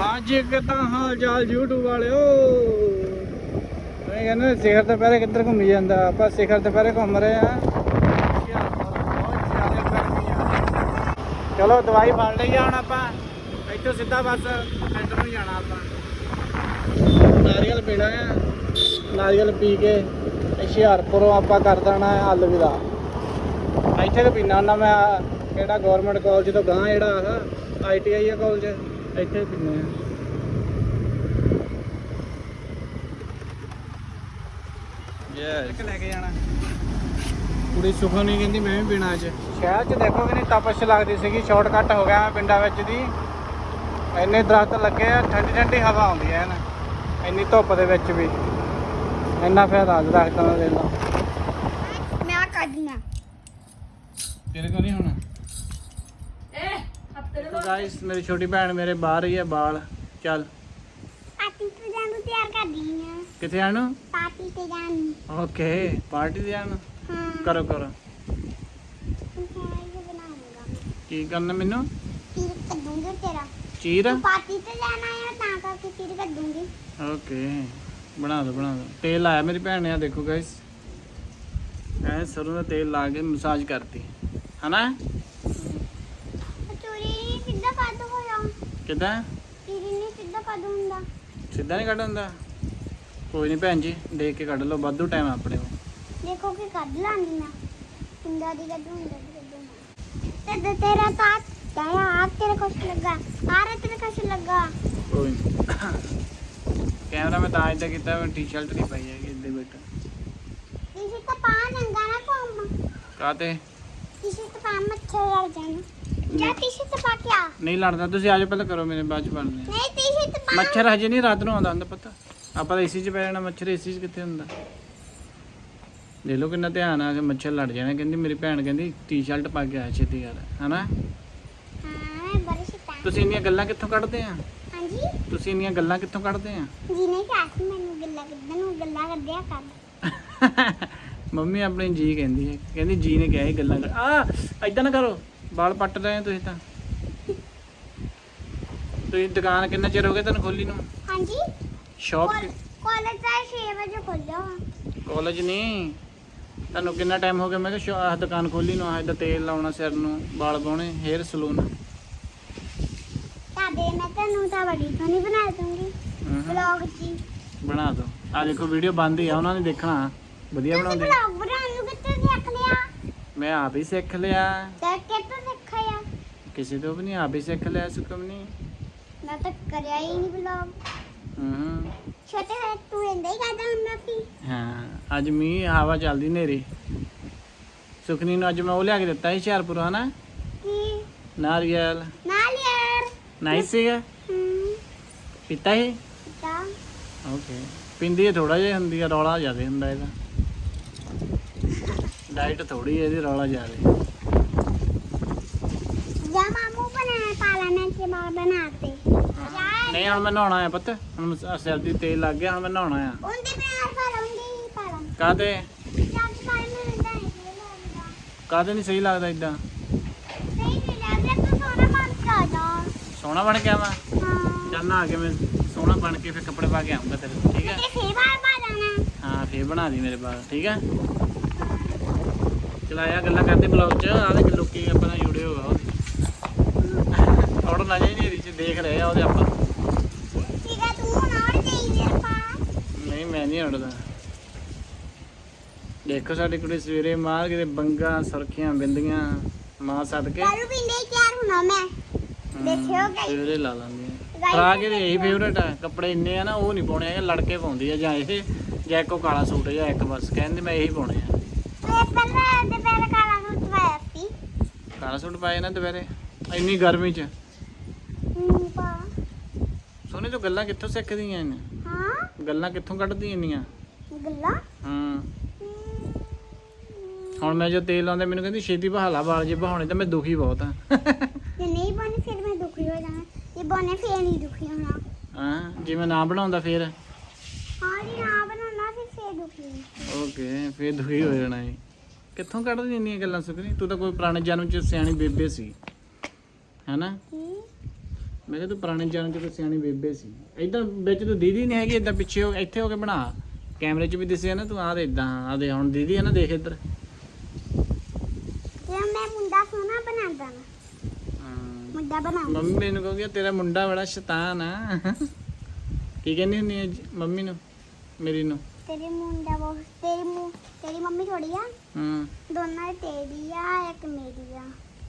ਹਾਂਜੀ ਕਿਦਾਂ ਹਾਲ ਚਾਲ YouTube ਵਾਲਿਓ। ਮੈਂ ਕਹਿੰਦਾ ਸਿਖਰ ਤੋਂ ਪਹਿਲੇ ਕਿੱਧਰ ਘੁੰਮੀ ਜਾਂਦਾ? ਆਪਾਂ ਸਿਖਰ ਤੋਂ ਪਹਿਲੇ ਘੁੰਮ ਰਹੇ ਆ ਚਲੋ ਦਵਾਈ ਫੜ ਲਈ ਆ ਹੁਣ ਆਪਾਂ। ਇੱਥੋਂ ਸਿੱਧਾ ਬਸ ਸੈਂਟਰ ਨੂੰ ਜਾਣਾ ਆਪਾਂ। ਨਾਰੀਅਲ ਪੀਣਾ ਆ। ਨਾਰੀਅਲ ਪੀ ਕੇ ਹੁਸ਼ਿਆਰਪੁਰੋਂ ਆਪਾਂ ਕਰ ਦੇਣਾ ਅਲਵਿਦਾ। ਇੱਥੇ ਤੇ ਪੀਣਾ ਹੁੰਦਾ ਮੈਂ। ਕਿਹੜਾ ਗਵਰਨਮੈਂਟ ਕਾਲਜ ਤੋਂ ਗਾਂ ਜਿਹੜਾ ਆਹ ਆਈਟੀਆਈ ਆ ਕਾਲਜ ਇੱਥੇ ਪੀਣੇ ਆ? ਯੈਸ ਲੈ ਕੇ ਜਾਣਾ। ਕੁੜੀ ਸੁਖਨੀ ਕਹਿੰਦੀ ਮੈਂ ਵੀ ਪੀਣਾ ਅੱਜ। ਸ਼ਹਿਰ 'ਚ ਦੇਖੋ ਕਿ ਨਹੀਂ ਤਪਸ਼ ਲੱਗਦੀ ਸੀਗੀ ਸ਼ਾਰਟਕਟ ਹੋ ਗਿਆ ਪਿੰਡਾਂ ਵਿੱਚ ਦੀ। ਇੰਨੇ ਦਰਖਤ ਲੱਗੇ ਆ ਠੰਡੀ ਠੰਡੀ ਹਵਾ ਆਉਂਦੀ ਹੈ ਨਾ। ਇੰਨੀ ਧੁੱਪ ਦੇ ਵਿੱਚ ਵੀ। ਇੰਨਾ ਫਾਇਦਾ ਦਰਖਤਾਂ ਦਾ ਦੇ। ਲਓ ਮੈਂ ਕੱਢਣਾ। ਤੇਰੇ ਕੋਲ ਨਹੀਂ ਹੋਣਾ? ਗਾਇਸ ਮੇਰੀ ਛੋਟੀ ਭੈਣ ਮੇਰੇ ਬਾਹਰ ਹੀ ਹੈ ਬਾਲ ਚੱਲ। ਪਾਰਟੀ ਤੇ ਜਾਣ ਨੂੰ ਤਿਆਰ ਕਰਦੀ ਆ ਕਿੱਥੇ ਜਾਣ ਨੂੰ? ਪਾਰਟੀ ਤੇ ਜਾਣ ਨੂੰ। ਓਕੇ ਪਾਰਟੀ ਤੇ ਜਾਣ ਨੂੰ? ਹਾਂ। ਕਰੋ ਕਰੋ। ਕੀ ਕਰਨਾ ਮੈਨੂੰ? ਤੀਰ ਕੱਢੂੰਗੀ ਤੇਰਾ। ਚੀਰ? ਪਾਰਟੀ ਤੇ ਜਾਣਾ ਹੈ ਤਾਂ ਕਰਕੇ ਤੀਰ ਕੱਢੂੰਗੀ। ਓਕੇ ਬਣਾ ਦੋ ਬਣਾ ਦੋ। ਤੇਲ ਲਾਇਆ ਮੇਰੀ ਭੈਣ ਨੇ ਆ ਦੇਖੋ ਗਾਇਸ ਐ ਸਰੋਂ ਦਾ ਤੇਲ ਲਾ ਕੇ ਮਸਾਜ ਕਰਤੀ। ਹਨਾ ਚੋਰੀ ਸਿੱਧਾ ਕੱਢ ਹੋ ਜਾ ਕਿਦਾਂ? ਤੀਰ ਨਹੀਂ ਸਿੱਧਾ ਕੱਢ ਹੁੰਦਾ। ਸਿੱਧਾ ਨਹੀਂ ਕੱਢ ਹੁੰਦਾ? ਕੋਈ ਨਹੀਂ ਭੈਣ ਜੀ ਦੇਖ ਕੇ ਕੱਢ ਲਓ ਵਾਧੂ ਟਾਈਮ ਆਪਣੇ ਕੋਲ। ਦੇਖੋ ਕਿ ਕੱਢ ਲਾਂਗੀ ਮੈਂ। ਕਿੰਦਾ ਦੀ ਕੱਢੂੰ ਇੰਦਾ ਦੀ ਕੱਢੂੰ ਤੇ ਤੇਰਾ ਤਾਂ ਤਾਇਆ ਆਪ ਤੇਰੇ ਕੁਛ ਲੱਗਾ। ਆਰੇ ਤੇਰੇ ਕੁਛ ਲੱਗਾ। ਕੋਈ ਨੀ। ਕੈਮਰਾ ਮੈਂ ਤਾਂ ਇਦਾਂ ਕੀਤਾ ਮੈਂ ਟੀ-ਸ਼ਰਟ ਨਹੀਂ ਪਾਈ ਹੈਗੀ ਇੱਦੇ ਬੈਠਾ ਇਸੇ ਤਾਂ ਪਾ ਨੰਗਾ ਨਾ ਕੋਮ ਕਾਤੇ ਇਸੇ ਤਾਂ ਪਾ ਮੱਛਰ ਲੜ ਜਾਣਾ। ਜਾ ਇਸੇ ਤਾਂ ਪਾ ਕੇ ਆ। ਨਹੀਂ ਲੜਦਾ ਤੁਸੀਂ ਆਜੋ ਪਹਿਲਾਂ ਕਰੋ ਮੇਰੇ ਬਾਅਦ ਚ ਬਣਨੇ। ਆ। ਨਹੀਂ ਪਾ ਮੱਛਰ ਹਜੇ ਨਹੀਂ ਰਾਤ ਨੂੰ ਆਉਂਦਾ ਹੁੰਦਾ ਪਤਾ। ਆਪਾਂ ਤਾਂ ਏਸੀ 'ਚ ਪੈ ਜਾਣਾ ਮੱਛਰ ਏਸੀ 'ਚ ਕਿੱਥੇ ਹੁੰਦਾ? ਦੇ ਲੋ ਕਿੰਨਾ ਧਿਆਨ ਆ ਕਿ ਮੱਛਰ ਲੜ ਜਾਣਾ। ਕਹਿੰਦੀ ਮੇਰੀ ਭੈਣ ਕਹਿੰਦੀ ਟੀ-ਸ਼ਰਟ ਪਾ ਕੇ ਆ ਛੇਤੀ ਕਰ ਹਨਾ? ਹਾਂ ਤੁਸੀਂ ਇੰਨੀਆਂ ਗੱਲਾਂ ਕਿੱਥੋਂ ਕੱਢਦੇ ਆ? ਹਾਂਜੀ? ਤੁਸੀਂ ਇੰਨੀਆਂ ਗੱਲਾਂ ਕਿੱਥੋਂ ਕੱਢਦੇ ਆ? ਜੀ ਨੇ ਕਿਹਾ ਸੀ ਮੈਨੂੰ ਗੱਲਾਂ ਕਿੱਦਾਂ ਨੂੰ ਗੱਲਾਂ ਕਰਦਿਆ ਕਰ ਮੰਮੀ ਆਪਣੀ ਜੀ ਕਹਿੰਦੀ ਹੈ। ਕਹਿੰਦੀ ਜੀ ਨੇ ਕਿਹਾ ਇਹ ਗੱਲਾਂ ਕਰ ਆ ਐਦਾਂ ਨਾ ਕਰੋ। ਵਾਲ ਪੱਟ ਰਹੇ ਆ ਤੁਸੀਂ ਤਾਂ। ਤੁਸੀਂ ਦੁਕਾਨ ਕਿੰਨਾ ਚਿਰ ਹੋ ਗਿਆ ਤੁਹਾਨੂੰ ਖੋਲੀ ਨੂੰ? ਹਾਂਜੀ। ਸ਼ਾਪ ਕਾਲਜ ਦਾ 6 ਵਜੇ ਖੁੱਲਿਆ ਕਾਲਜ ਨਹੀਂ? ਤੁਹਾਨੂੰ ਕਿੰਨਾ ਟਾਈਮ ਹੋ ਗਿਆ? ਮੈਂ ਕਿਹਾ ਆਹ ਦੁਕਾਨ ਖੋਲੀ ਨੂੰ ਆਹ ਇਹਦਾ ਤੇਲ ਲਾਉਣਾ ਸਿਰ ਨੂੰ ਵਾਲ ਪਾਉਣੇ ਹੇਅਰ ਸਲੂਨ ਤਾਦੇ ਮੈਂ ਤੈਨੂੰ ਤਾਂ ਬੜੀ ਸੋਹਣੀ ਬਣਾ ਦੂੰਗੀ ਵਲੌਗ ਜੀ। ਬਣਾ ਦੋ। ਆ ਦੇਖੋ ਵੀਡੀਓ ਬੰਦ ਹੀ ਆ ਉਹਨਾਂ ਨੇ ਦੇਖਣਾ। ਵਧੀਆ ਬਣਾਉਂਦੇ। ਵਲੌਗ ਬਣਾਉਣ ਨੂੰ ਕਿੱਥੇ ਸਿੱਖ ਲਿਆ? ਮੈਂ ਆਪ ਹੀ ਸਿੱਖ ਲਿਆ। ਤੇ ਕਿੱਥੋਂ ਸਿੱਖਿਆ ਕਿਸੇ ਤੋਂ ਵੀ ਨਹੀਂ ਆਪ ਹੀ ਸਿੱਖ ਲਿਆ ਸੁਕਮ ਨਹੀਂ। ਮੈਂ ਤਾਂ ਕਰਿਆ ਹੀ ਨਹੀਂ ਵਲੌਗ ਹੂੰ। ਛੋਟੇ ਹੋਏ ਤੂੰ ਇੰਦਾ ਹੀ ਕਰਦਾ ਹੁੰਦਾ ਸੀ। ਹਾਂ ਅੱਜ ਮੀਂਹ ਹਵਾ ਚੱਲਦੀ ਨੇਰੀ ਸੁਖਨੀ ਨੂੰ ਅੱਜ ਮੈਂ ਉਹ ਲਿਆ ਕੇ ਦਿੱਤਾ ਸੀ ਹੁਸ਼ਿਆਰਪੁਰ ਹਨਾ? ਕੀ? ਨਾਰੀਅਲ। ਨਾਲ ਯਾਰ ਨਾਈਸ ਸੀਗਾ? ਹੂੰ। ਪੀਤਾ ਸੀ? ਤਾਂ ਓਕੇ ਪਿੰਦੀ ਹੈ ਥੋੜਾ ਜਿਹਾ ਹੁੰਦੀ ਆ ਰੌਲਾ ਜ਼ਿਆਦਾ ਹੁੰਦਾ ਇਹਦਾ। ਡਾਈਟ ਥੋੜੀ ਹੈ ਇਹਦੀ ਰੌਲਾ ਜ਼ਿਆਦਾ ਜਾ ਮਾਮੂ ਬਣਾ ਪਾਲਾ ਬਣਾਤੇ। ਨਹੀਂ ਹੁਣ ਮੈਂ ਨਹਾਉਣਾ ਆ ਪੁੱਤ। ਹੁਣ ਸਿਰ ਦੀ ਤੇਲ ਲੱਗ ਗਿਆ ਹੁਣ ਮੈਂ ਨਹਾਉਣਾ ਆ। ਉਹਦੇ ਪਾਲਾ ਕਾਹਦੇ? ਇੰਦਾ ਨਹੀਂ ਲੱਗਦਾ। ਕਾਹਦੇ ਨਹੀਂ ਸਹੀ ਲੱਗਦਾ ਇਦਾਂ ਨਹੀਂ ਨਹੀਂ ਲੱਗਦਾ ਤੂੰ ਸੋਨਾ ਬਣ ਕੇ ਜਾ। ਸੋਹਣਾ ਬਣ ਕੇ ਆਵਾਂ? ਹਾਂ। ਚੱਲ ਨਹਾ ਕੇ ਮੈਂ ਸੋਹਣਾ ਬਣ ਕੇ ਫਿਰ ਕੱਪੜੇ ਪਾ ਕੇ ਆਉਂਗਾ ਤੇਰੇ ਠੀਕ ਹੈ ਤੇ ਸੇਵਾ ਪਾ ਜਾਣਾ। ਹਾਂ ਫੇਰ ਬਣਾ ਦੀ ਮੇਰੇ ਬਾਅਦ ਠੀਕ ਹੈ ਚਲਾਇਆ ਗੱਲਾਂ ਕਰਦੇ ਬਲੌਗ 'ਚ ਆਹ ਦੇ ਲੋਕੀ ਆਪਣਾ ਜੁੜੇ ਹੋਗਾ ਔੜ ਨਾ ਜਾਈ ਨੇਰੀ 'ਚ ਦੇਖ ਰਹੇ ਆ ਉਹਦੇ ਆਪਾਂ। ਠੀਕ ਹੈ ਤੂੰ ਹੁਣ ਚਾਹੀਦੀ ਪਾ ਨਹੀਂ ਮੈਂ ਨਹੀਂ ਉੜਦਾ ਦੇਖੋ ਸਾਡੀ ਕੁੜੀ ਸਵੇਰੇ ਮਾਰ ਕਿਤੇ ਬੰਗਾ ਸੁਰਖੀਆਂ ਬਿੰਦੀਆਂ ਮਾਂ ਸਦਕੇ। ਦਾਰੂ ਪੀਂਦੇ ਤਿਆਰ ਹੋਣਾ ਮੈਂ। ਦੇਖਿਓ ਗਾਇਸ ਸਵੇਰੇ ਲਾ ਆ ਫਰਾਕ ਇਹਦੇ ਇਹੀ ਫੇਵਰੇਟ ਆ। ਕੱਪੜੇ ਇੰਨੇ ਆ ਨਾ ਉਹ ਨਹੀਂ ਪਾਉਣੇ ਹੈਗੇ ਲੜਕੇ ਪਾਉਂਦੀ ਆ ਜਾਂ ਇਹ ਜਾਂ ਇੱਕੋ ਕਾਲਾ ਸੂਟ ਜਾਂ ਇੱਕ ਬਸ। ਕਹਿੰਦੇ ਮੈਂ ਇਹੀ ਪਾਉਣੇ ਆ। ਤੇ ਪਹਿਲਾਂ ਦੇ ਪਹਿਲਾਂ ਕਾਲਾ ਨੂੰ ਚਵਾਇਆ ਸੀ। ਕਾਲਾ ਸੂਟ ਪਾਏ ਨਾ ਦੁਪਹਿਰੇ ਇੰਨੀ ਗਰਮੀ 'ਚ। ਸੋਨੇ ਤੋਂ ਗੱਲਾਂ ਕਿੱਥੋਂ ਸਿੱਖਦੀਆਂ ਨੇ ਹਾਂ। ਗੱਲਾਂ ਕਿੱਥੋਂ ਕੱਢਦੀਆਂ ਇੰਨੀਆਂ? ਗੱਲਾਂ? ਹੂੰ। ਹੁਣ ਮੈਂ ਜੋ ਤੇਲ ਲਾਉਂਦਾ ਮੈਨੂੰ ਕਹਿੰਦੀ ਛੇਤੀ ਬਹਾਲਾ ਵਾਲ ਜੇ ਬਹਾਉਣੇ ਤਾਂ ਮੈਂ ਦੁਖੀ ਬਹੁਤ ਆ ਜੇ ਨਹੀਂ ਬਣੇ ਫਿਰ ਮੈਂ ਦੁਖੀ ਹੋ ਜਾਣਾ ਜੇ ਬਣੇ ਫਿਰ ਨਹੀਂ ਦੁਖੀ ਹੋਣਾ। ਹਾਂ ਜੇ ਮੈਂ ਨਾ ਬਣਾਉਂਦਾ ਫੇਰ? ਹਾਂ ਜੀ ਨਾ ਬਣਾਉਣਾ ਫਿਰ ਫਿਰ ਦੁਖੀ। ਓਕੇ ਫੇਰ ਦੁਖੀ ਹੋ ਜਾਣਾ ਏ ਕਿੱਥੋਂ ਕੱਢਦੀ ਇੰਨੀਆਂ ਗੱਲਾਂ ਸੁਖਨੀ ਤੂੰ ਤਾਂ ਕੋਈ ਪੁਰਾਣੇ ਜਨਮ ਚ ਸਿਆਣੀ ਬੇਬੇ ਸੀ। ਹੈਨਾ? ਮੈਂ ਕਿਹਾ ਤੂੰ ਪੁਰਾਣੇ ਚੈਨਲ 'ਚ ਤਾਂ ਸਿਆਣੀ ਬੇਬੇ ਸੀ। ਇਦਾਂ ਵਿੱਚ ਤੂੰ ਦੀਦੀ ਨਹੀਂ ਹੈਗੀ ਇਦਾਂ ਪਿੱਛੇ ਹੋ ਇੱਥੇ ਹੋ ਕੇ ਬਣਾ। ਕੈਮਰੇ 'ਚ ਵੀ ਦਿਸਿਆ ਨਾ ਤੂੰ ਆਹ ਦੇ ਇਦਾਂ ਆ ਦੇ ਹੁਣ ਦੀਦੀ ਹੈ ਨਾ ਦੇਖ ਇੱਧਰ। ਤੇ ਮੈਂ ਮੁੰਡਾ ਸੋਹਣਾ ਬਣਾਉਂਦਾ ਨਾ ਹਾਂ। ਮੁੰਡਾ ਬਣਾਉਂਦਾ। ਮੰਮੀ ਮੈਨੂੰ ਕਹੂਗੀ ਤੇਰਾ ਮੁੰਡਾ ਬੜਾ ਸ਼ੈਤਾਨ ਆ। ਕੀ ਕਹਿੰਦੀ ਹੁੰਦੀ ਹੈ ਜੀ ਮੰਮੀ ਨੂੰ ਮੇਰੀ ਨੂੰ? ਤੇਰੀ ਮੁੰਡਾ ਬਹੁਤ ਤੇਰੀ ਮੁ ਤੇਰੀ ਮੰਮੀ ਥੋੜੀ ਆ? ਹਾਂ। ਦੋਨਾਂ ਦੀ ਤੇਰੀ ਆ ਇੱਕ ਮੇਰੀ ਆ।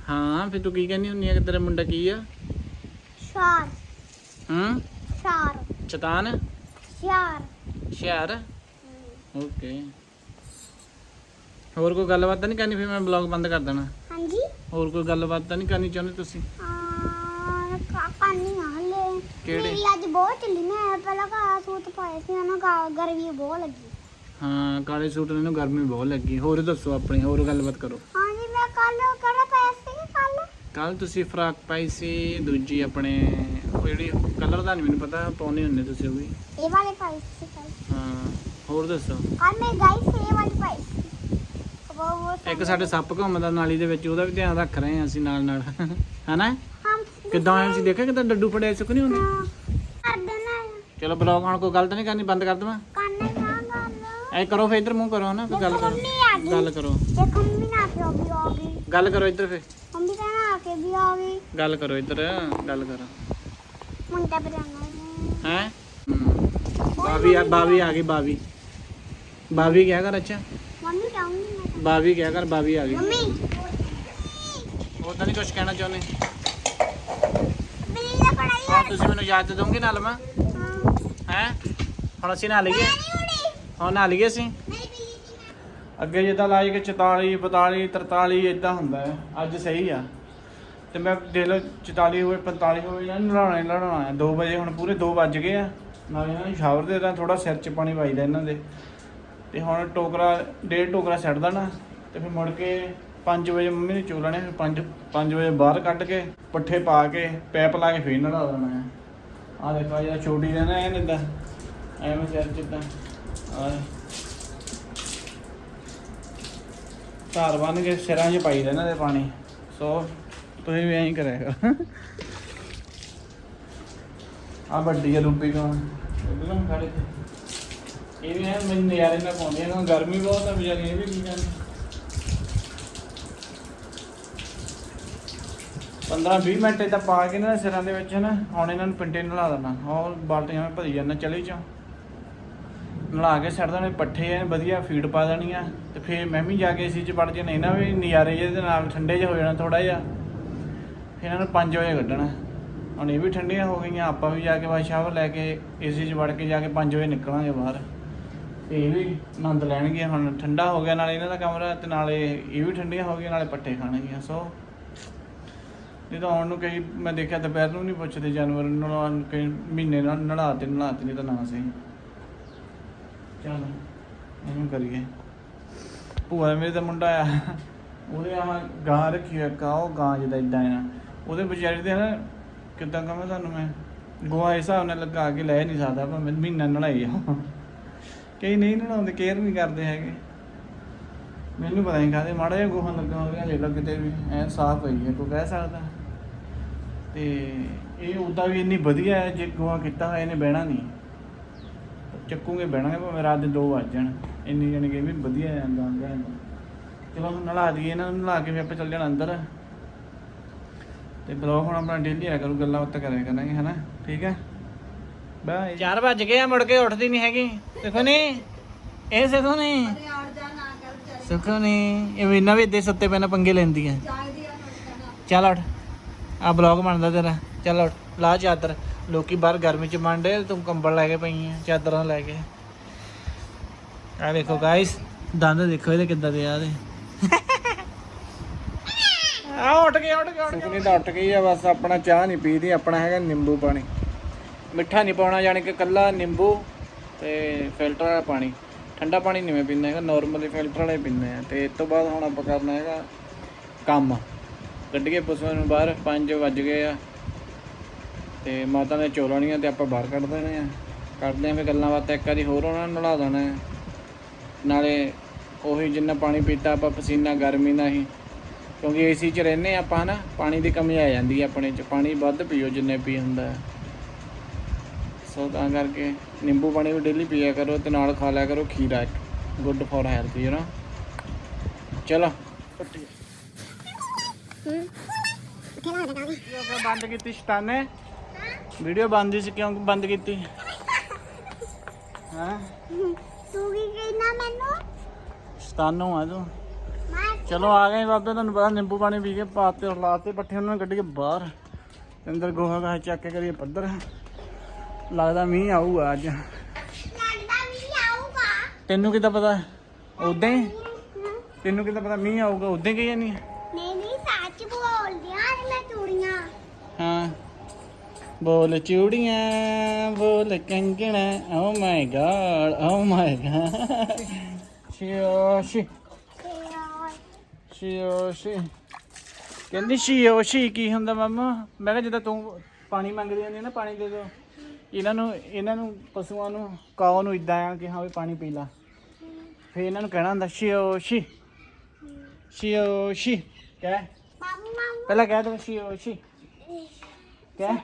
ਹਾਂ ਫਿਰ ਤੂੰ ਕੀ ਕਹਿੰਦੀ ਹੁੰਦੀ ਹੈ ਕਿ ਤੇਰਾ ਮੁੰਡਾ ਕੀ ਆ? ਸ਼ਾਰ ਹੂੰ? ਸ਼ਾਰ ਸ਼ੈਤਾਨ ਸ਼ਾਰ ਹੁਸ਼ਿਆਰ ਓਕੇ। ਹੋਰ ਕੋਈ ਗੱਲਬਾਤ ਤਾਂ ਨਹੀਂ ਕਰਨੀ? ਫਿਰ ਮੈਂ ਬਲੌਗ ਬੰਦ ਕਰ ਦੇਣਾ। ਹਾਂਜੀ? ਹੋਰ ਕੋਈ ਗੱਲਬਾਤ ਤਾਂ ਨਹੀਂ ਕਰਨੀ ਚਾਹੁੰਦੇ ਤੁਸੀਂ? ਆ ਆ ਹਲੇ। ਕਿਹੜੇ? ਮੇਰੀ ਅੱਜ ਬਹੁਤ ਚੱਲੀ ਮੈਂ ਪਹਿਲਾਂ ਕਾ ਸੂਟ ਪਾਇਆ ਸੀ ਨਾ ਕਾ ਗਰਮੀ ਬਹੁਤ ਲੱਗੀ। ਹਾਂ ਕਾਲੇ ਸੂਟ ਨੂੰ ਗਰਮੀ ਬਹੁਤ ਲੱਗੀ। ਹੋਰ ਦੱਸੋ ਆਪਣੀ ਹੋਰ ਗੱਲਬਾਤ ਕਰੋ ਮੈਂ ਕੱਲ ਕਿਹੜਾ ਪਾਇਆ ਸੀ ਕੱਲ ਤੁਸੀਂ ਫਰਾਕ ਪਾਈ ਸੀ ਦੂਜੀ ਆਪਣੇ ਉਹ ਜਿਹੜੀ ਕਲਰ ਦਾ ਨਹੀਂ ਮੈਨੂੰ ਪਤਾ ਪਾਉਣੀ ਹੁੰਦੇ ਤੁਸੀਂ ਉਹ ਵੀ। ਇਹ ਵਾਲੇ ਪਾਈ ਸੀ ਕੱਲ ਹਾਂ ਹੋਰ ਦੱਸੋ? ਕੱਲ ਮੈਂ ਗਾਈ ਸੀ ਇਹ ਵਾਲੀ ਪਾਈ ਸੀ। ਇੱਕ ਸਾਡੇ ਸੱਪ ਘੁੰਮਦਾ ਨਾਲੀ ਦੇ ਵਿੱਚ ਉਹਦਾ ਵੀ ਧਿਆਨ ਰੱਖ ਰਹੇ ਹਾਂ ਅਸੀਂ ਨਾਲ ਨਾਲ। ਹਨਾ? ਕਿੱਦਾਂ ਆਇਆ ਸੀ ਦੇਖਿਆ ਕਿੱਦਾਂ ਡੱਡੂ ਫੜਿਆ ਸੁੱਕ ਨਹੀਂ ਹੁੰਦੀ? ਕਰ ਦੇਣਾ ਚਲੋ ਬਲੌਗ ਹੁਣ ਕੋਈ ਗਲਤ ਨਹੀਂ ਕਰਨੀ ਬੰਦ ਕਰ ਦਵਾਂ। ਐ ਕਰੋ ਫੇ ਇੱਧਰ ਮੂੰਹ ਕਰੋ ਨਾ ਕੋਈ ਗੱਲ ਕਰੋ। ਗੱਲ ਕਰੋ। ਦੇਖੋ ਮੰਮੀ ਨਾ ਗੱਲ ਕਰੋ ਇੱਧਰ ਫੇ ਮੰਮੀ ਕਹਿਣਾ ਆ ਕੇ ਵੀ ਆ ਗਈ ਗੱਲ ਕਰੋ ਇੱਧਰ ਗੱਲ ਕਰੋ। ਮੁੰਡਾ ਬਰਾਨਾ ਹੈ। ਬਾਵੀ ਆ ਬਾਵੀ ਆ ਗਈ ਬਾਵੀ। ਬਾਵੀ ਕਿਆ ਕਰ ਅੱਛਾ? ਮੰਮੀ ਮੈਂ ਬਾਵੀ ਕਿਆ ਕਰ ਬਾਵੀ ਆ ਗਈ। ਮੰਮੀ। ਉਹ ਤਾਂ ਨਹੀਂ ਕੁਝ ਕਹਿਣਾ ਚਾਹੁੰਦੇ? ਬਿੱਲੀ ਦਾ ਪੜਾਈ ਹਾਂ ਤੁਸੀਂ ਮੈਨੂੰ ਯਾਦ ਦੋਗੇ ਨਾਲ ਮੈਂ? ਹਾਂ। ਹੈ? ਹੁਣ ਅਸੀਂ ਨਾ ਲਈਏ? ਹੁਣ। ਨਾ ਲਈਏ ਅਸੀਂ? ਨਹੀਂ ਬਿੱਲੀ ਦੀ ਅੱਗੇ ਜਿੱਦਾਂ ਲਾਈ ਕਿ 44 42 43 ਇਦਾਂ ਹੁੰਦਾ ਹੈ। ਅੱਜ ਸਹੀ ਆ। ਤੇ ਮੈਂ ਦੇ ਲੋ 44 ਹੋਵੇ 45 ਹੋਵੇ ਇਹਨਾਂ ਨੂੰ ਹੀ ਲੜਾਉਣਾ ਹੈ। 2 ਵਜੇ ਹੁਣ ਪੂਰੇ 2 ਵੱਜ ਗਏ ਆ। ਨਾਲੇ ਇਹਨਾਂ ਨੂੰ ਸ਼ਾਵਰ ਦੇ ਦਾਂ ਥੋੜਾ ਸਿਰ 'ਚ ਪਾਣੀ ਵੱਜਦਾ ਇਹਨਾਂ ਦੇ। ਤੇ ਹੁਣ ਟੋਕਰਾ, ਡੇਢ ਟੋਕਰਾ ਛੱਡ ਦੇਣਾ। ਤੇ ਫਿਰ ਮੁੜ ਕੇ 5 ਵਜੇ ਮੰਮੀ ਨੇ ਚੋ ਲੈਣੇ ਫਿਰ 5 5 ਵਜੇ ਬਾਹਰ ਕੱਢ ਕੇ, ਪੱਠੇ ਪਾ ਕੇ, ਪੈਪ ਲਾ ਕੇ ਫੇਰ ਨਲਾ ਦੇਣਾ ਹੈ। ਆ ਦੇਖੋ, ਆਹ ਜਿਹੜਾ ਛੋਟੀ ਰਹਿਣਾ ਐਨ ਇਦਾਂ ਐਵੇਂ ਸਿਰ 'ਚ ਇਦਾਂ ਆ ਧਾਰ ਬੰਨ ਕੇ ਸਿਰਾਂ 'ਚ ਪਾਈ ਦੇਣਾ ਦੇ ਪਾਣੀ। ਸੋ ਤੁਸੀਂ ਵੀ ਐਂ ਹੀ ਕਰਿਆ ਕਰੋ। ਆ ਵੱਡੀ ਆ ਰੂਪੀ ਕੋ ਉਹਨੂੰ ਖੜੇ ਇਹ ਵੀ ਹੈ ਮੈਨੂੰ ਨਜ਼ਾਰੇ ਨਾਲ ਪਾਉਂਦੇ ਇਹਨਾਂ ਗਰਮੀ ਬਹੁਤ ਆ ਵਿਚਾਰੀ, ਇਹ ਵੀ ਕੀ ਕਰਨ? 15 20 ਮਿੰਟ ਇਦਾਂ ਪਾ ਕੇ ਨਾ ਸਿਰਾਂ ਦੇ ਵਿੱਚ ਨਾ, ਹੁਣ ਇਹਨਾਂ ਨੂੰ ਪਿੰਡੇ ਨਲਾ ਦੇਣਾ ਹੋਰ ਬਾਲਟੀਆਂ ਵਿੱਚ ਭਰੀ ਜਾਂਦਾ, ਚਲੀ ਚੋਂ ਨਲਾ ਕੇ ਛੱਡ ਦੇਣੇ ਪੱਠੇ ਐ ਵਧੀਆ ਫੀਡ ਪਾ ਦੇਣੀ ਆ ਤੇ ਫੇਰ ਮੈਂ ਵੀ ਜਾ ਕੇ ਸੀ 'ਚ ਵੜ ਜਾਣਾ। ਇਹਨਾਂ ਵੀ ਨਜ਼ਾਰੇ ਜਿਹੇ ਨਾਲ ਠੰਡੇ ਜਿਹਾ ਹੋ ਜਾਣਾ ਥੋੜਾ ਜਿਹਾ। ਇਹਨਾਂ ਨੂੰ 5 ਵਜੇ ਕੱਢਣਾ। ਹੁਣ ਇਹ ਵੀ ਠੰਡੀਆਂ ਹੋ ਗਈਆਂ, ਆਪਾਂ ਵੀ ਜਾ ਕੇ ਬਾਅਦ ਸ਼ਾਵਰ ਲੈ ਕੇ ਏਸੀ 'ਚ ਵੜ ਕੇ ਜਾ ਕੇ 5 ਵਜੇ ਨਿਕਲਾਂਗੇ ਬਾਹਰ। ਤੇ ਇਹ ਵੀ ਆਨੰਦ ਲੈਣਗੇ ਹੁਣ ਠੰਡਾ ਹੋ ਗਿਆ ਨਾਲੇ ਇਹਨਾਂ ਦਾ ਕਮਰਾ ਤੇ ਨਾਲੇ ਇਹ ਵੀ ਠੰਡੀਆਂ ਹੋ ਗਈਆਂ, ਨਾਲੇ ਪੱਠੇ ਖਾਣਗੀਆਂ, ਸੋ ਨਹੀਂ ਤਾਂ ਆਉਣ ਨੂੰ ਕਈ, ਮੈਂ ਦੇਖਿਆ ਦੁਪਹਿਰ ਨੂੰ ਨਹੀਂ ਪੁੱਛਦੇ, ਜਾਨਵਰ ਨੂੰ ਕਈ ਮਹੀਨੇ ਨਾਲ ਨਲਾ ਤੇ ਨਹੀਂ ਤਾਂ ਨਾ ਸਹੀ। ਚੱਲ, ਇਹਨੂੰ ਕਰੀਏ। ਭੂਆ ਮੇਰੇ ਦਾ ਮੁੰਡਾ ਆ ਉਹਦੇ ਆ ਗਾਂ ਰੱਖੀ ਹੋਈ ਕਾ ਉਹ ਗਾਂ ਜਿਹਦਾ ਇਦਾਂ ਆ ਉਹਦੇ ਵਿਚਾਰੇ ਦੇ ਨਾ ਕਿੱਦਾਂ ਕਹਾਂ ਤੁਹਾਨੂੰ ਮੈਂ ਗੋਹਾ ਇਸ ਹਿਸਾਬ ਨਾਲ ਲਗਾ ਕੇ ਲੈ ਨਹੀਂ ਸਕਦਾ ਭਾਵੇਂ ਮਹੀਨਾ ਨਲਾਈ ਆ ਕਈ ਨਹੀਂ ਨਲਾਉਂਦੇ ਕੇਅਰ ਨਹੀਂ ਕਰਦੇ ਹੈਗੇ। ਮੈਨੂੰ ਪਤਾ ਨਹੀਂ ਕਾਹਦੇ, ਮਾੜਾ ਜਿਹਾ ਗੋਹਾ ਲੱਗਾ ਹੋਵੇ ਹਲੇ ਲੱਗ ਕਿਤੇ ਵੀ ਐ ਸਾਫ਼ ਹੋਈ ਹੈ, ਕੋਈ ਕਹਿ ਸਕਦਾ। ਤੇ ਇਹ ਉਦਾਂ ਵੀ ਇੰਨੀ ਵਧੀਆ ਹੈ, ਜੇ ਗੋਹਾ ਕੀਤਾ ਹੋਇਆ, ਇਹਨੇ ਬਹਿਣਾ ਨਹੀਂ। ਚੱਕੂਗੇ ਬਹਿਣਾਗੇ, ਭਾਵੇਂ ਰਾਤ ਦੇ 2 ਵੱਜ ਜਾਣ। ਇੰਨੀ ਜਾਣੀ ਕਿ ਵੀ ਵਧੀਆ ਹੈ ਗਾਂ ਚਲੋ ਨਲਾ ਦਈਏ ਇਹਨਾਂ ਨੂੰ ਨਲਾ ਕੇ ਵੀ ਆਪਾਂ ਚੱਲ ਜਾਣਾ ਅੰਦਰ। ਤੇ ਬਲੌਗ ਹੁਣ ਆਪਣਾ ਡੇਲੀ ਆ ਕਰੂ, ਗੱਲਾਂ ਬਾਤਾਂ ਕਰਿਆ ਕਰਾਂਗੇ, ਹਨਾ? ਠੀਕ ਹੈ? ਬਾਏ 4 ਵੱਜ ਗਏ ਆ, ਮੁੜ ਕੇ ਉੱਠਦੀ ਨਹੀਂ ਹੈਗੀ। ਦੇਖੋ ਨਹੀਂ ਇਹ ਦੇਖੋ ਨਹੀਂ ਸੁਖੋ ਨਹੀਂ ਇਹ ਵੀਨਾ ਵੀ ਇੱਦੇ ਸੁੱਤੇ ਪੈਣਾ ਪੰਗੇ ਲੈਂਦੀ ਆ। ਚੱਲ ਉੱਠ। ਆ ਬਲੌਗ ਬਣਦਾ ਤੇਰਾ। ਚੱਲ ਉੱਠ। ਲਾ ਚਾਦਰ। ਲੋਕੀ ਬਾਹਰ ਗਰਮੀ ਚ ਮੰਡੇ ਤੂੰ ਕੰਬਲ ਲੈ ਕੇ ਪਈ ਆ, ਚਾਦਰਾਂ ਲੈ ਕੇ। ਆ ਦੇਖੋ ਗਾਇਸ ਦੰਦ ਦੇਖੋ ਇਹਦੇ ਕਿੱਦਾਂ ਦੇ ਆ ਇਹਦੇ। ਆ ਉੱਠ ਗਿਆ ਉੱਠ ਗਿਆ ਸੁਖਨੀ ਤਾਂ ਉੱਠ ਗਈ ਆ, ਬਸ ਆਪਣਾ ਚਾਹ ਨਹੀਂ ਪੀਦੀ, ਆਪਣਾ ਹੈਗਾ ਨਿੰਬੂ ਪਾਣੀ। ਮਿੱਠਾ ਨਹੀਂ ਪਾਉਣਾ, ਯਾਨੀ ਕਿ ਕੱਲਾ ਨਿੰਬੂ ਤੇ ਫਿਲਟਰ ਵਾਲਾ ਪਾਣੀ। ਠੰਡਾ ਪਾਣੀ ਨਹੀਂ ਮੈਂ ਪੀਂਦਾ ਹੈਗਾ ਨਾਰਮਲੀ ਫਿਲਟਰ ਵਾਲਾ ਹੀ ਪੀਂਦੇ ਆ। ਤੇ ਇਸ ਤੋਂ ਬਾਅਦ ਹੁਣ ਆਪਾਂ ਕਰਨਾ ਹੈਗਾ ਕੰਮ। ਕੱਢੀਏ ਪਸ਼ੂਆਂ ਨੂੰ ਬਾਹਰ 5 ਵੱਜ ਗਏ ਆ। ਤੇ ਮਾਤਾ ਨੇ ਚੋਲਣੀਆਂ ਤੇ ਆਪਾਂ ਬਾਹਰ ਕੱਢ ਦੇਣੇ ਆ। ਕੱਢਦੇ ਆ ਫੇ ਗੱਲਾਂ ਬਾਤਾਂ, ਇੱਕ ਵਾਰੀ ਹੋਰ ਉਹਨਾਂ ਨੂੰ ਨਲਾ ਦੇਣਾ ਆ। ਨਾਲੇ ਉਹੀ ਜਿੰਨਾ ਪਾਣੀ ਪੀਤਾ ਆਪਾਂ, ਪਸੀਨਾ ਗਰਮੀ ਦਾ ਹੀ। ਕਿਉਂਕਿ ਏਸੀ 'ਚ ਰਹਿੰਦੇ ਆਪਾਂ ਨਾ ਪਾਣੀ ਦੀ ਕਮੀ ਆ ਜਾਂਦੀ ਹੈ ਆਪਣੇ 'ਚ ਪਾਣੀ ਵੱਧ ਪੀਓ ਜਿੰਨੇ ਪੀ ਹੁੰਦਾ ਹੈ। ਸੋ ਤਾਂ ਕਰਕੇ ਨਿੰਬੂ ਪਾਣੀ ਵੀ ਡੇਲੀ ਪੀਆ ਕਰੋ ਤੇ ਨਾਲ ਖਾ ਲਿਆ ਕਰੋ ਖੀਰਾ ਗੁੱਡ ਫॉर ਹੈਲਥ ਯੂ ਨਾ ਚਲੋ। ਬੰਦ ਕੀਤੀ ਸ਼ਤਾਨੇ। ਵੀਡੀਓ ਬੰਦ ਸੀ ਕਿਉਂ ਬੰਦ ਕੀਤੀ? ਹਾਂ? ਤੂੰ ਕੀ ਕਹਿਣਾ ਮੈਨੂੰ? ਸ਼ਤਾਨੋਂ ਆ ਤੂੰ। ਚਲੋ ਆ ਗਏ ਬਾਬੇ ਤੁਹਾਨੂੰ ਪਤਾ ਨਿੰਬੂ ਪਾਣੀ ਪੀ ਕੇ ਪਾਤੇ ਲਾਤੇ ਪੱਠੇ ਉਹਨਾਂ ਨੇ ਕੱਢ ਕੇ ਬਾਹਰ। ਅੰਦਰ ਗੋਹਾ ਗਾਹ ਚੱਕ ਕੇ ਕਰੀਏ ਪੱਧਰ। ਲੱਗਦਾ ਮੀਂਹ ਆਊਗਾ ਅੱਜ। ਲੱਗਦਾ ਵੀ ਆਊਗਾ। ਤੈਨੂੰ ਕਿੱਦਾਂ ਪਤਾ? ਉਦਾਂ ਹੀ? ਤੈਨੂੰ ਕਿੱਦਾਂ ਪਤਾ ਮੀਂਹ ਆਊਗਾ? ਉਦਾਂ ਹੀ ਕਹੀ ਨਹੀਂ ਨਹੀਂ ਨਹੀਂ ਸੱਚ ਬੋਲਦੀ ਆ ਮੈਂ ਚੂੜੀਆਂ ਹਾਂ। ਬੋਲ ਚੂੜੀਆਂ ਬੋਲ ਕੰਗਣਾ। Oh my god oh my god ਸ਼ਿਓਸ਼ੀ। ਸ਼ਿਓਸ਼ੀ ਕਹਿੰਦੀ ਸ਼ਿਓਸ਼ੀ ਕੀ ਹੁੰਦਾ ਮਾਮਾ? ਮੈਂ ਕਿਹਾ ਜਿੱਦਾਂ ਤੂੰ ਪਾਣੀ ਮੰਗਦੀ ਹੁੰਦੀ ਆ ਨਾ ਪਾਣੀ ਦੇ ਦਿਓ ਇਹਨਾਂ ਨੂੰ ਇਹਨਾਂ ਨੂੰ ਪਸ਼ੂਆਂ ਨੂੰ ਕਾਉ ਨੂੰ ਇਦਾਂ ਆ ਕਿ ਹਾਂ ਵੀ ਪਾਣੀ ਪੀ ਲਾ। ਫੇ ਇਹਨਾਂ ਨੂੰ ਕਹਿਣਾ ਹੁੰਦਾ ਸ਼ਿਓਸ਼ੀ ਸ਼ਿਓਸ਼ੀ ਕਹਿ। ਪਹਿਲਾਂ ਕਹਿ ਦੋ ਸ਼ਿਓਸ਼ੀ ਕਹਿ।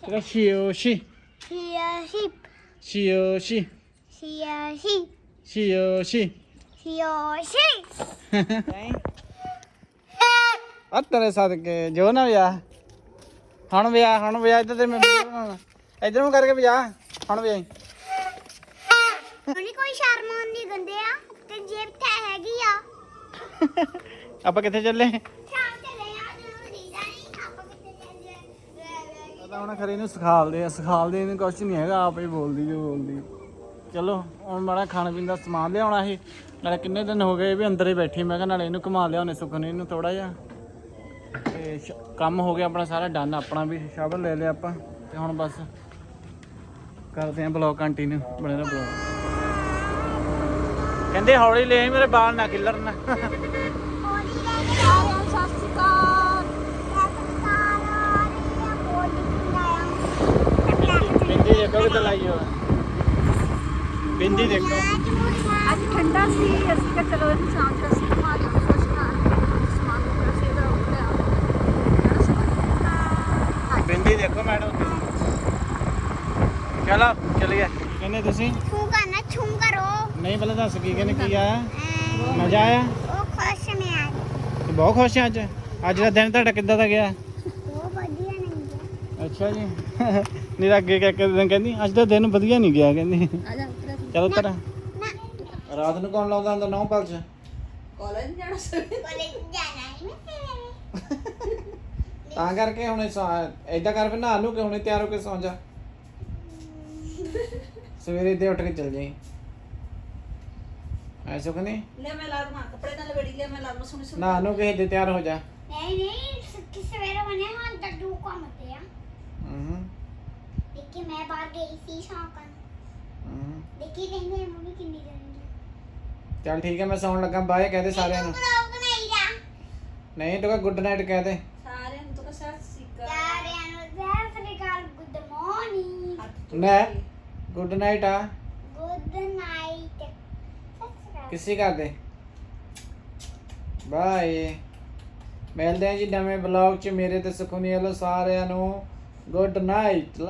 ਤੇਰਾ ਸ਼ਿਓਸ਼ੀ ਸ਼ਿਓਸ਼ੀ ਸ਼ੀਆ ਸ਼ੀ ਸ਼ਿਓਸ਼ੀ ਆ ਤੇਰੇ ਸਦਕੇ ਜੋ ਨਾ ਵਿਆਹ। ਹੁਣ ਵਿਆਹ ਹੁਣ ਵਿਆਹ ਇੱਧਰ ਤੇ ਮੈਂ ਵੀਡੀਓ ਬਣਾਉਣਾ। ਇੱਧਰ ਨੂੰ ਕਰਕੇ ਵਿਆਹ ਹੁਣ ਵਿਆਹ ਉਹਨੀ ਕੋਈ ਸ਼ਰਮ ਨਹੀਂ ਗੰਦੇ ਆ ਤੇ ਜੇਬ ਤੇ ਹੈਗੀ ਆ। ਆਪਾਂ ਕਿੱਥੇ ਚੱਲੇ? ਸ਼ਾਮ ਚਲੇ ਆ ਜ਼ਰੂਰੀ ਨਹੀਂ ਆਪਾਂ ਕਿੱਥੇ ਚੱਲੇ ਪਤਾ ਹੁਣ ਖਰੇ ਇਹਨੂੰ ਸਿਖਾਲਦੇ ਆ ਸਿਖਾਲਦੇ ਇਹਨੂੰ ਕੁਝ ਨਹੀਂ ਹੈਗਾ ਆਪੇ ਬੋਲਦੀ ਜੋ ਬੋਲਦੀ। ਚਲੋ ਹੁਣ ਮਾੜਾ ਖਾਣ ਪੀਣ ਦਾ ਸਮਾਨ ਲਿਆਉਣਾ ਸੀ। ਨਾਲੇ ਕਿੰਨੇ ਦਿਨ ਹੋ ਗਏ ਇਹ ਵੀ ਅੰਦਰ ਹੀ ਬੈਠੀ ਮੈਂ ਕਿਹਾ ਨਾਲੇ ਇਹਨੂੰ ਘੁਮਾ ਲਿਆਉਣੇ ਸੁਖਨੇ ਇਹਨੂੰ ਥੋੜਾ ਜਿਹਾ। ਤੇ ਸ਼- ਕੰਮ ਹੋ ਗਿਆ ਆਪਣਾ ਸਾਰਾ, ਡਨ ਆਪਣਾ ਵੀ। ਸ਼ਾਬਰ ਲੈ ਲਿਆ ਆਪਾਂ। ਤੇ ਹੁਣ ਬਸ ਕਰਦੇ ਆਂ ਬਲੌਗ ਕੰਟੀਨਿਊ ਬਣੇ ਦਾ ਬਲੌਗ। ਕਹਿੰਦੇ ਹੌਲੀ ਲੈ ਮੇਰੇ ਬਾਲ ਨਾ ਕਿੱਲਰਨ ਹੋਲੀ ਬਿੰਦੀ ਦੇਖੋ ਕਿੱਥੇ ਲਾਈ ਹੋਇਆ ਬਿੰਦੀ ਦੇਖੋ। ਅੱਜ ਠੰਡਾ ਸੀ ਅਸੀਂ ਕਿਹਾ ਚਲੋ ਇਹਨੂੰ ਸ਼ਾਮ ਨੂੰ ਅਸੀਂ ਘੁਮਾ ਲਿਆਉਂਦੇ ਕੁਛ ਖਾਣ ਨੂੰ, ਸਮਾਨ ਵਗੈਰਾ ਸੀ ਇਹਦਾ ਉੱਪਰ ਆ ਬਿੰਦੀ ਦੇਖੋ ਮੈਡਮ। ਚਲੋ ਚਲੀਏ। ਕਹਿੰਦੇ ਤੁਸੀਂ? ਛੂ ਕਰਨਾ ਛੂ ਕਰੋ। ਨਹੀਂ ਪਹਿਲਾਂ ਦੱਸ ਕੀ ਕਹਿੰਦੇ ਕੀ ਆਇਆ? ਐਂ, ਮਜ਼ਾ ਆਇਆ? ਉਹ ਖੁਸ਼ ਮੈਂ ਆ ਤੇ ਬਹੁਤ ਖੁਸ਼ ਅੱਜ? ਅੱਜ ਦਾ ਦਿਨ ਤੁਹਾਡਾ ਕਿੱਦਾਂ ਦਾ ਗਿਆ? ਉਹ ਵਧੀਆ ਨਹੀਂ ਗਿਆ। ਅੱਛਾ ਜੀ। ਨਹੀਂ ਅੱਗੇ ਕਹਿ ਕੇ ਦਿਨ ਕਹਿੰਦੀ ਅੱਜ ਦਾ ਦਿਨ ਵਧੀਆ ਨਹੀਂ ਗਿਆ ਕਹਿੰਦੀ। ਚਲੋ ਤਰ ਰਾਤ ਨੂੰ ਕੌਣ ਲਾਉਂਦਾ ਹੁੰਦਾ ਨੌ ਪਲਚ ਕਾਲਜ ਜਾਣਾ ਸੀ ਕੋਲੇ ਜਾਣਾ ਹੈ ਮੈਂ ਤਾਂ ਕਰਕੇ ਹੁਣ ਏਦਾਂ ਕਰ ਫਿਰ ਨਹਾ ਨੂੰ ਕਿ ਹੁਣੇ ਤਿਆਰ ਹੋ ਕੇ ਸੌਂ ਜਾ। ਸਵੇਰੇ ਦੇ ਉੱਠ ਕੇ ਚੱਲ ਜਾਈ। ਐਸੋ ਕਨੇ ਲੈ ਮੈਂ ਲਾ ਦਵਾਂ ਕੱਪੜੇ ਨਾਲ ਲਵੇੜੀ ਲੈ ਮੈਂ ਲਾ ਦਵਾਂ ਸੁਣੀ ਸੁਣੀ ਨਹਾ ਨੂੰ ਕਿਸੇ ਦੇ ਤਿਆਰ ਹੋ ਜਾ। ਨਹੀਂ ਨਹੀਂ ਸ- ਸਵੇਰੇ ਬਣੇ ਹਾਂ ਤਾਂ ਦੂ ਘੁੰਮਦੇ ਆ। ਹੂੰ। ਦੇਖੀ ਮੈਂ ਬਾਹਰ ਗਈ ਸੀ ਸ਼ੌਂਕਨ ਹੂੰ। ਦੇਖੀ ਕਹਿੰਦੇ ਮੰਮੀ ਕਿੰਨੀ ਜਣੀ ਚੱਲ ਠੀਕ ਹੈ ਮੈਂ ਸੌਣ ਲੱਗਾ ਬਾਏ ਕਹਦੇ ਸਾਰਿਆਂ ਨੂੰ। ਨਹੀਂ ਜਾ ਨਹੀਂ ਤੂੰ ਗੁੱਡ ਨਾਈਟ ਕਹਿ ਦੇ। ਸਾਰਿਆਂ ਨੂੰ ਤਾਂ ਸਤਿ ਸ੍ਰੀ ਅਕਾਲ। ਸਾਰਿਆਂ ਨੂੰ ਸਤਿ ਸ੍ਰੀ ਅਕਾਲ ਗੁੱਡ ਮਾਰਨਿੰਗ ਕੇ। ਗੁੱਡ ਨਾਈਟ ਆ। ਗੁੱਡ ਨਾਈਟ ਕਿਸੇ ਕਰਦੇ ਬਾਏ। ਮਿਲਦੇ ਹਾਂ ਜੀ ਨਵੇਂ ਬਲੌਗ 'ਚ। ਮੇਰੇ ਤੇ ਸੁਖਨੀ ਵੱਲੋਂ ਸਾਰਿਆਂ ਨੂੰ ਗੁੱਡ ਨਾਈਟ